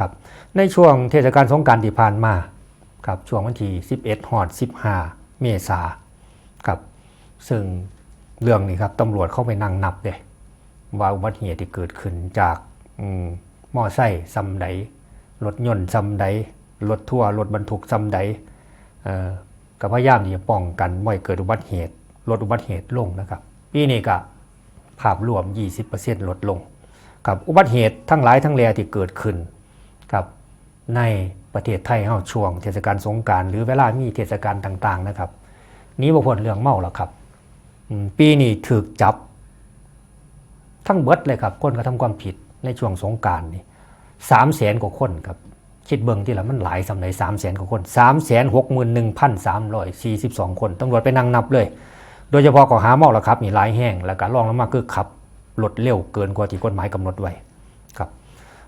ครับในช่วงเทศกาลสงกรารที่ผ่านมาครับช่วงวันที่ 11หอด 15 เมษาครับซึ่งเรื่องนี้ครับตำรวจเข้าไปนั่งนับเลยว่าอุบัติเหตุที่เกิดขึ้นจากมอไซค์ซ้ำใดรถยนต์ซ้ำใดรถทัวร์รถบรรทุกซ้ำใดเอ่อก็พยายามที่จะป้องกันไม่ให้เกิดอุบัติเหตุลดอุบัติเหตุลงนะครับปีนี้ก็ภาพรวม 20%ลดลง กับอุบัติเหตุทั้งหลายทั้งแหล่ที่เกิดขึ้น กับในประเทศไทยเฮาช่วงเทศกาลสงการหรือเวลามีเทศกาลต่าง ๆ นะครับนี้บ่พ้นเรื่องเมาแล้วครับปีนี้ถูกจับ ทั้งเบิดเลยครับ คนกระทำความผิดในช่วงสงการนี่สามแสนกว่าคนครับคิดเบิ่งที่ละมันหลายสำไหนสามแสนกว่าคนสามแสนหกหมื่นหนึ่งพันสามร้อยสี่สิบสองคนตำรวจไปนั่งนับเลย โดยเฉพาะข้อหาเมาแล้วครับมีหลายแห้งแล้วก็รองลงมาคือขับรถเร็วเกินกว่าที่กฎหมายกำหนดไว้ครับ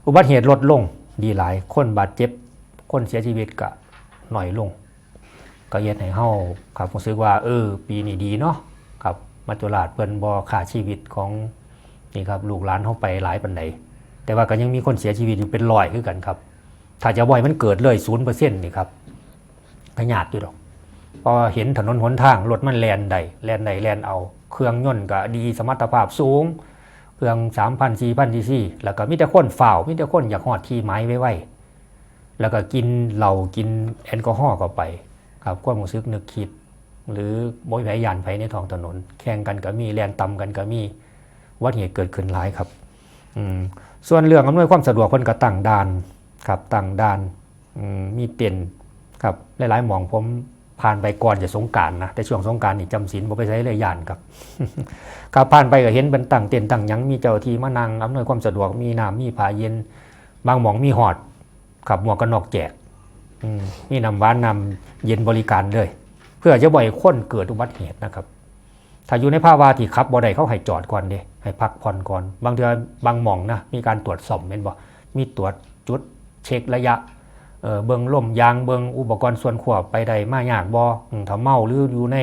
อุบัติเหตุลดลง ดีหลาย คนบาดเจ็บ คนเสียชีวิตก็หน่อยลง ก็เย็ดให้เฮาครับผมรู้สึกว่าเออ ปีนี้ดีเนาะครับมาจุราชเพิ่นบ่ค่าชีวิตของนี่ครับลูกหลานเฮาไปหลายปานใดแต่ว่าก็ยังมีคนเสียชีวิตอยู่เป็นร้อยคือกันครับ ถ้าจะบ่อยมันเกิดเลย0%นี่ครับก็ยากอยู่ดอกพอเห็นถนนหนทางรถมันแลนใดแลนใดแลนเอา เครื่องยนต์ก็ดีสมรรถภาพสูง เครื่อง3,000 4,000ซีซีแล้วก็มีแต่คนฝ่าวมีแต่คนอยากหอดที่ไม้ไว้ไว้แล้วก็กินเหล้ากินแอลกอฮอล์เข้าไป ครับความรู้สึกนึกคิด หรือบ่ยไผยานไผในท้องถนน แข่งกันก็มีแลนต่ำกันก็มีอุบัติเหตุเกิดขึ้นหลายครับอืมส่วนเรื่องอำนวยความสะดวกคนก็ตั้งด่านครับตั้งด่านมมีเต็นครับหลายๆหมองผม ผ่านไปก่อนจะสงการนะแต่ช่วงสงการนี่จำศีลบ่ไปใช้เลยยานครับครับผ่านไปก็เห็นเป็นตั้งเต็นตั้งยังมีเจ้าที่มานั่งอำนวยความสะดวกมีน้ำมีผ้าเย็น บางหมองมีหอดขับหมวกกันน็อกแจกมีน้ำหวานน้ำเย็นบริการเลย เพื่อจะบ่อยคนเกิดอุบัติเหตุนะครับ ถ้าอยู่ในภาวะที่ขับบ่ได้เขาให้จอดก่อนเด้ให้พักผ่อนก่อน บางเทือบางหม่องนะมีการตรวจสอบเป็นบ่มีตรวจจุดเช็คระยะ เบิงล่มยางเบิงอุปกรณ์ส่วนควบไปได้มายากบ่อถ้าเมาหรืออยู่ใน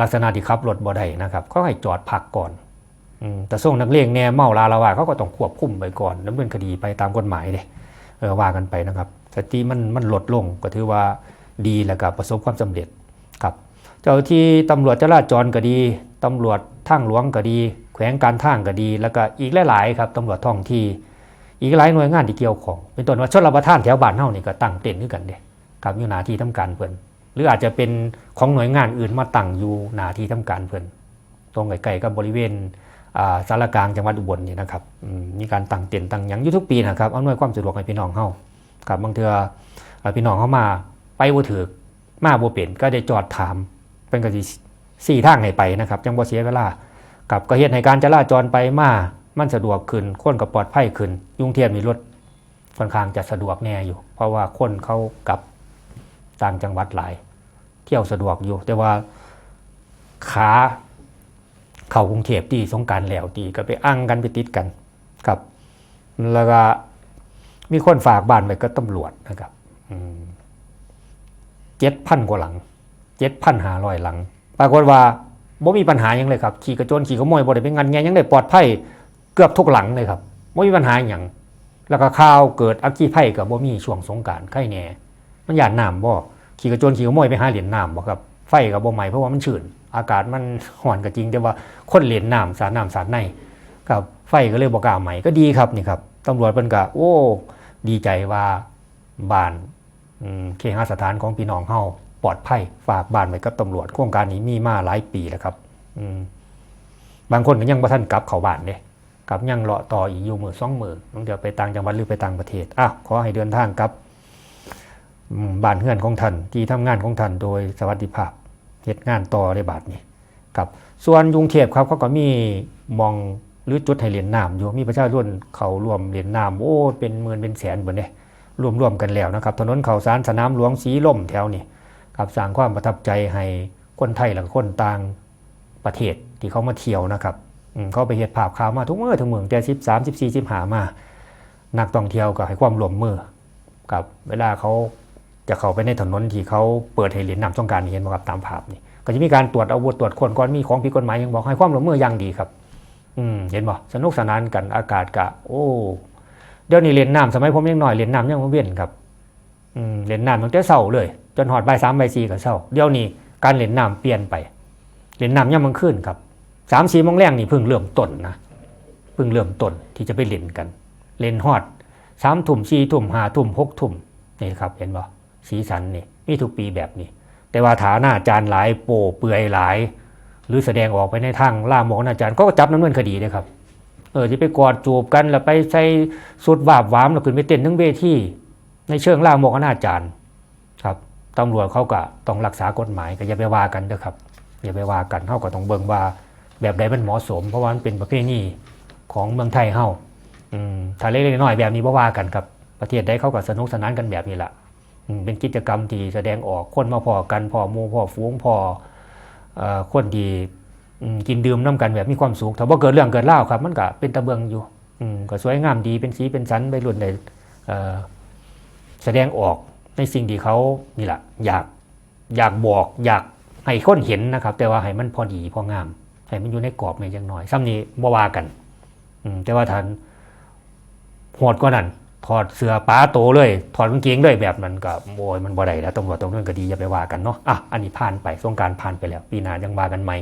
ลักษณะที่ขับรถบ่ได้นะครับเขาให้จอดพักก่อนแต่ส่งนักเลงแน่เมาลาละว่าเขาก็ต้องควบคุมไปก่อนดำเนินคดีไปตามกฎหมายเด้เออว่ากันไปนะครับสติมันมันลดลงก็ถือว่าดีแล้วก็ประสบความสำเร็จครับเจ้าที่ตำรวจจราจรก็ดีตำรวจทางหลวงก็ดี แขวงการทางก็ดี แล้วก็อีกหลายๆครับตำรวจท้องที่ อีกหลายหน่วยงานที่เกี่ยวของ เป็นต้นว่าชนรับประทานแถวบ้านเฮานี่ก็ตั้งเต็นท์ด้วยกันเด้ครับอยู่หน้าที่ทำการเพิ่นหรืออาจจะเป็นของหน่วยงานอื่นมาตั้งอยู่หน้าที่ทำการเพิ่นตรงใกล้ๆกับบริเวณอ่าสารกลางจังหวัดอุบลนี่นะครับมีการตั้งเต็นท์ตั้งยังอยู่ทุกปีนะครับอำนวยความสะดวกให้พี่น้องเฮาครับบางเทื่ออ่าพี่น้องเฮามาไปบ่ถึกมาบ่เป็นก็ได้จอดถามเป็นก็สิสี่ทางให้ไปนะครับ จังบ่เสียเวลากับก็เฮ็ดให้การจราจรไปมา มันสะดวกขึ้นคนก็ปลอดภัยขึ้น ยุงเทียนมีรถค่อนข้างจะสะดวกแน่อยู่ เพราะว่าคนเขากลับต่างจังหวัดหลาย เที่ยวสะดวกอยู่ แต่ว่าขาเข้ากรุงเทพที่สงการแล้วตีก็ไปอ้างกันไปติดกันครับ แล้วก็มีคนฝากบ้านไว้ก็ตำรวจนะครับเจ็ดพันกว่าหลังเจ็ดพันหาร้อยหลัง ปรากฏว่าบ่มีปัญหาหยังเลยครับ ขี่กระโจนขี่ขโมยบ่ได้เป็นงานแงยังได้ปลอดภัย เกือบทุกหลังเลยครับบ่มีปัญหาหยังแล้วก็ข่าวเกิดอัคคีภัยกับบ่มีช่วงสงการไข่แหน่มันหยาดน้ำบ่ขี่กระโจนขี่ขโมยไปหาเหรียญน้ำบ่ครับไฟกับบ่ไหม้เพราะว่ามันชื้นอากาศมันห่อนก็จริง แต่ว่าคนเหรียญน้ำสาดน้ำสาดในครับไฟก็เลยบ่กล้าไหม้ก็ดีครับนี่ครับตำรวจเพิ่นก็โอ้ ดีใจว่าบ้านเคหสถานของพี่น้องเฮาปลอดภัยฝากบ้านไว้กับตำรวจโครงการนี้มีมาหลายปีแล้วครับบางคนก็ยังบ่ทันกลับเข้าบ้านเด้ กับยังเลาะต่ออีกอยู่มือสองมือต้องเดี๋ยวไปต่างจังหวัดหรือไปต่างประเทศอ้าวขอให้เดินทางกับบ้านเฮือนของท่านที่ทำงานของท่านโดยสวัสดิภาพเฮ็ดงานต่อในบาทนี้ครับส่วนกรุงเทพครับเขาก็มีมองหรือจุดให้เหรียญน้ำอยู่มีประชาชนเขารวมเหรียญน้ำโอ้เป็นหมื่นเป็นแสนเบิดเด้รวมๆกันแล้วนะครับถนนเข่าสารสนามหลวงสีล่มแถวนี้ครับสร้างความประทับใจให้คนไทยและคนต่างประเทศที่เขามาเที่ยวนะครับ เขาไปเห็ดภาพข่าวมาทุกเมื่อทุกเมืองแต่สิบสามสิบสี่สิบหามา นักท่องเที่ยวก็ให้ความร่วมมือกับเวลาเขาจะเข้าไปในถนนที่เขาเปิดให้เหรียญนำต้องการเห็นไหมครับตามภาพนี่ก็จะมีการตรวจอาวุธตรวจคนก่อนมีของผิดกฎหมายยังบอกให้ความร่วมมืออย่างดีครับ อืมเห็นบ่สนุกสนานกันอากาศกะ โอ้ เดี๋ยวนี้เล่นน้ำสมัยผมยังหน้อยเล่นน้ำยังบ่เว้นครับอืมเล่นน้ำตั้งแต่เช้าเลย จนหอดใบสามใบสี่ก็เช้าเดี๋ยวนี้การเล่นน้ำเปลี่ยนไปเล่นน้ำย่ำมันขึ้นครับ สามสี่มงแรงนี่เพิ่งเริ่มต้นนะเพิ่งเริ่มต้นที่จะไปเล่นกัน เล่นฮอดสามทุ่มสี่ทุ่มห้าทุ่มหกทุ่มนี่ครับเห็นบ่สีสันนี่มีทุกปีแบบนี้ แต่ว่าฐานะอาจารย์หลายโปเปื่อยหลาย หรือแสดงออกไปในทางล่ามกอนาจารย์ก็จับน้ำเนินคดีเลยครับเออที่ไปกอดจูบกันแล้วไปใส่สุดวาบหวามแล้วขึ้นไปเต้นทั้งเวทีในเชิงล่ามกอนาจารย์ครับตำรวจเขาก็ต้องรักษากฎหมายก็อย่าไปว่ากันเด้อครับอย่าไปว่ากันเขาก็ต้องเบิ่งว่า แบบใดมันเหมาะสม เพราะว่ามันเป็นประเพณีของเมืองไทยเฮาถ้าเล็กๆน้อยๆแบบนี้บ่ว่ากันครับประเทศใดเขาก็สนุกสนานกันแบบนี้แหละเป็นกิจกรรมที่แสดงออกคนมาพอกันพอมู่พอฝูงพออคนที่กินดื่มน้ำกันแบบมีความสุขถ้าว่าเกิดเรื่องเกิดเล่าครับ มันก็เป็นตะเบืองอยู่ก็สวยงามดีเป็นสีเป็นสันไปรุ่นในแสดงออกในสิ่งที่เขานี่แหละอยากอยากบอกอยากให้คนเห็นนะครับ แต่ว่าให้มันพอดีพองาม ให้มันอยู่ในกรอบในอย่างน้อยซ้ำนี้บ่ว่ากันอืแต่ว่าท่านโหดกว่านั้นถอดเสื้อป้าโตเลย ถอดกางเกงด้วยแบบนั้นก็โอยมันบ่ได้แล้วตำรวจตรงนั้นก็ดีอย่าไปว่ากันเนาะอะอันนี้ผ่านไปสงการผ่านไปแล้ว ปีหน้ายังว่ากันใหม่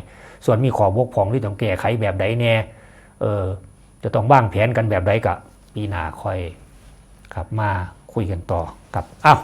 ส่วนมีขอบกพร่องที่ต้องแก้ไขแบบใดแน่เออจะต้องวางแผนกันแบบใดก็ปีหน้าค่อยครับมาคุยกันต่อครับอ้าว